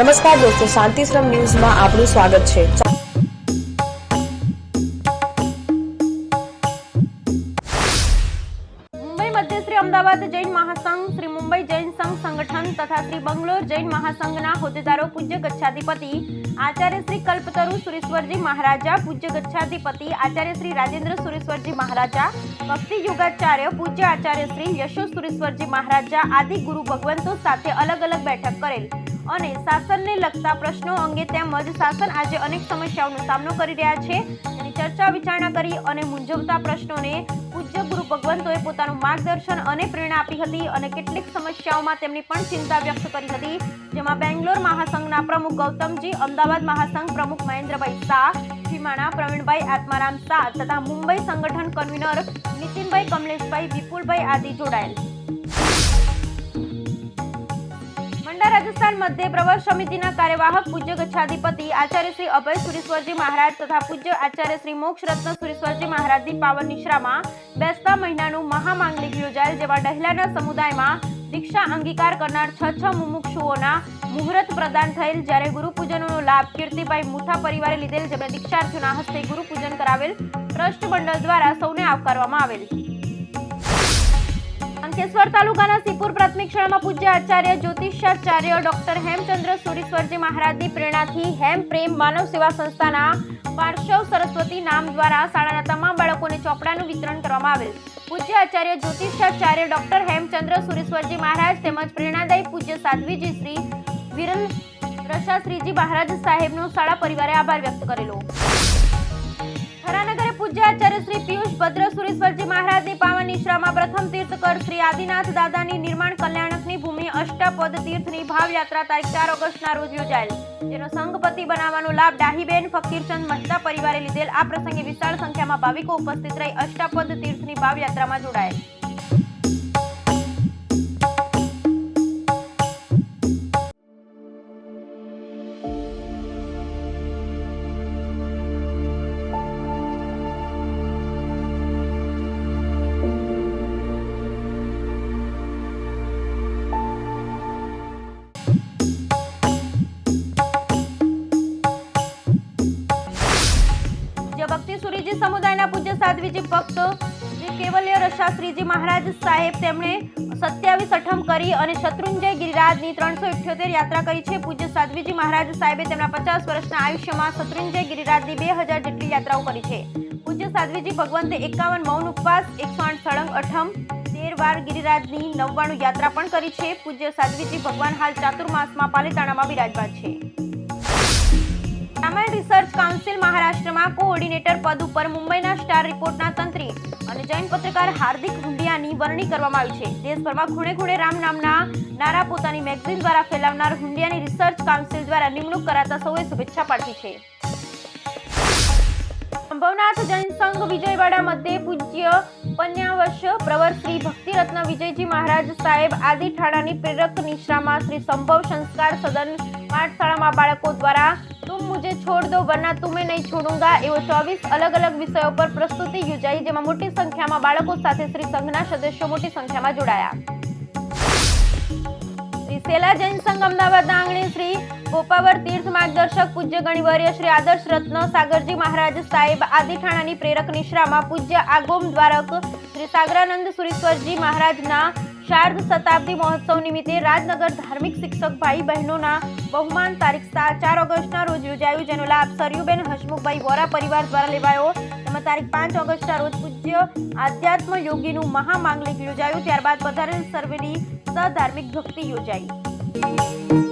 નમસ્કાર દોસ્તો, શાંતિશ્રમ ન્યૂઝમાં આપનું સ્વાગત છે. મુંબઈ મધ્ય શ્રી અમદાવાદ જૈન મહાસંઘ, શ્રી મુંબઈ જૈન સંઘ સંગઠન તથા શ્રી બંગલોર જૈન મહાસંઘના હોદ્દેદારો, પૂજ્ય ગચ્છાધિપતિ આચાર્ય શ્રી કલ્પતરુ સુરેશ્વરજી મહારાજા, પૂજ્ય ગચ્છાધિપતિ આચાર્ય શ્રી રાજેન્દ્ર સુરેશ્વરજી મહારાજા, ભક્તિ યોગાચાર્ય, પૂજ્ય આચાર્ય શ્રી યશો સુરેશ્વરજી મહારાજા આદિ ગુરુ ભગવંતો સાથે અલગ અલગ બેઠક કરેલ. અને શાસનને લગતા પ્રશ્નો અંગે તેમજ શાસન આજે અનેક સમસ્યાઓનો સામનો કરી રહ્યા છે. તેની ચર્ચા વિચારણા કરી અને મૂંઝવતા પ્રશ્નોને પૂજ્ય ગુરુ ભગવંતોએ પોતાનું માર્ગદર્શન અને પ્રેરણા આપી હતી અને કેટલીક સમસ્યાઓમાં તેમની પણ ચિંતા વ્યક્ત કરી હતી. જેમાં બેંગ્લોર મહાસંઘના પ્રમુખ ગૌતમજી, અમદાવાદ મહાસંઘ પ્રમુખ મહેન્દ્રભાઈ શાહ, ભીમાણા પ્રવીણભાઈ આત્મારામ શાહ તથા મુંબઈ સંગઠન કન્વીનર નીતિનભાઈ કમલેશભાઈ વિપુલભાઈ આદિ જોડાયેલ. મંડા રાજસ્થાન મધ્ય પ્રવાસ સમિતિના કાર્યવાહક પૂજ્ય ગચ્છાધિપતિ આચાર્ય શ્રી અભય સુરેશ્વરજી મહારાજ તથા પૂજ્ય આચાર્ય શ્રી મોક્ષ રત્ન સુરેશ્વરજી મહારાજની પાવન નિશ્રામાં બેસતા મહિનાનું મહામાંગલિક યોજાયેલ જેમાં ડહેલાના સમુદાયમાં દીક્ષા અંગીકાર કરનાર છ છ મુમુક્ષુઓના મુહૂર્ત પ્રદાન થયેલ જ્યારે ગુરુપૂજનનો લાભ કીર્તિભાઈ મુઠા પરિવારે લીધેલ જેમણે દીક્ષાર્થીઓના હસ્તે ગુરુપૂજન કરાવેલ ટ્રસ્ટ મંડળ દ્વારા સૌને આવકારવામાં આવેલ. અંકલેશ્વર તાલુકાના સિપુર પ્રાથમિક શાળામાં પૂજ્ય આચાર્ય જ્યોતિષાચાર્ય ડોક્ટર હેમચંદ્ર સુરીશ્વરજી મહારાજની પ્રેરણાથી હેમ પ્રેમ માનવ સેવા સંસ્થાના પાર્શ્વ સરસ્વતી નામ દ્વારા શાળાના તમામ બાળકોને ચોપડાનું વિતરણ કરવામાં આવેલ. પૂજ્ય આચાર્ય જ્યોતિષાચાર્ય ડોક્ટર હેમચંદ્ર સુરીશ્વરજી મહારાજ તેમજ પ્રેરણાદાયી પૂજ્ય સાધ્વીજી શ્રી વિરલ રશાશ્રીજી મહારાજ સાહેબનો શાળા પરિવારે આભાર વ્યક્ત કરેલો. થરાનગરે પૂજ્ય આચાર્ય શ્રી પિયુષ ભદ્ર પ્રથમ તીર્થકર શ્રી આદિનાથ દાદાની નિર્માણ કલ્યાણકની ભૂમિ અષ્ટાપદ તીર્થની ભાવયાત્રા તારીખ ચાર ઓગસ્ટના રોજ યોજાયેલ. જેનો સંઘપતિ બનાવવાનો લાભ ડાહીબેન ફકીરચંદ મહેતા પરિવારે લીધેલ. આ પ્રસંગે વિશાળ સંખ્યામાં ભાવિકો ઉપસ્થિત રહી અષ્ટાપદ તીર્થની ભાવયાત્રામાં જોડાયેલ પૂજ્ય ભક્તિ સુરીજી સમુદાયના પૂજ્ય સાધ્વીજી ભક્ત શ્રી કેવલ્ય રશાશ્રીજી મહારાજ સાહેબ તેમણે સત્યાવીસ અઠમ કરી અને શત્રુંજય ગિરિરાજની ત્રણસો ઇઠ્યોતેર યાત્રા કરી છે. પૂજ્ય સાધ્વીજી મહારાજ સાહેબે તેમના પચાસ વર્ષના આયુષ્યમાં શત્રુંજય ગિરિરાજની બે હજાર જેટલી યાત્રાઓ કરી છે. પૂજ્ય સાધ્વીજી ભગવંતે એકાવન મૌન ઉપવાસ, એકસો આઠ સળંગ અઠમ, તેર વાર ગિરિરાજની નવ્વાણું યાત્રા પણ કરી છે. પૂજ્ય સાધ્વીજી ભગવાન હાલ ચાતુર્માસમાં પાલિતાણામાં બિરાજમાન છે. રામાયણ રિસર્ચ કાઉન્સિલ મહારાષ્ટ્રમાં કોઓર્ડિનેટર પદ ઉપર મુંબઈના સ્ટાર રિપોર્ટના તંત્રી અને જૈન પત્રકાર હાર્દિક હુંડિયાની વરણી કરવામાં આવી છે. દેશભરમાં ખૂણે ખૂણે રામ નામના નારા પોતાની મેગઝીન દ્વારા ફેલાવનાર હુંડિયાની રિસર્ચ કાઉન્સિલ દ્વારા નિમણૂક કરાતા સૌએ શુભેચ્છા પાઠવી છે. સંભવનાથ જૈન સંઘ વિજયવાડા મધ્યે પૂજ્ય પન્યાવશ પ્રવર શ્રી ભક્તિરત્ન વિજયજી મહારાજ સાહેબ આદિ ઠાણાની પ્રેરક નિશ્રામાં શ્રી સંભવ સંસ્કાર સદન પાઠશાળામાં બાળકો દ્વારા, તુમ મુજે છોડ દો, વરના તુમે નહીં છોડુંગા, એવો ચોવીસ અલગ અલગ વિષયો પર પ્રસ્તુતિ યોજાઈ, જેમાં મોટી સંખ્યામાં બાળકો સાથે શ્રી સંઘના સદસ્યો મોટી સંખ્યામાં જોડાયા. શ્રી સેલા જૈન સંઘ અમદાવાદના આંગણે શ્રી ગોપાવર તીર્થ માર્ગદર્શક પૂજ્ય ગણિવર્ય શ્રી આદર્શ રત્ન સાગરજી મહારાજ સાહેબ આદિઠાણાની પ્રેરક નિશ્રામાં પૂજ્ય આગોમ દ્વારક શ્રી સાગરાનંદ સુરેશ્વરજી મહારાજના શારદ શતાબ્દી મહોત્સવ નિમિત્તે રાજનગર ધાર્મિક શિક્ષક ભાઈ બહેનોના બહુમાન તારીખ ચાર ઓગસ્ટના રોજ યોજાયું, જેનો લાભ સરયુબેન હસમુખભાઈ વોરા પરિવાર દ્વારા લેવાયો. તેમજ તારીખ પાંચ ઓગસ્ટના રોજ પૂજ્ય આધ્યાત્મ યોગીનું મહામાંગલિક યોજાયું. ત્યારબાદ વધારે સર્વેની સધાર્મિક ભક્તિ યોજાઈ.